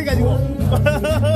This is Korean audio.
해가지고.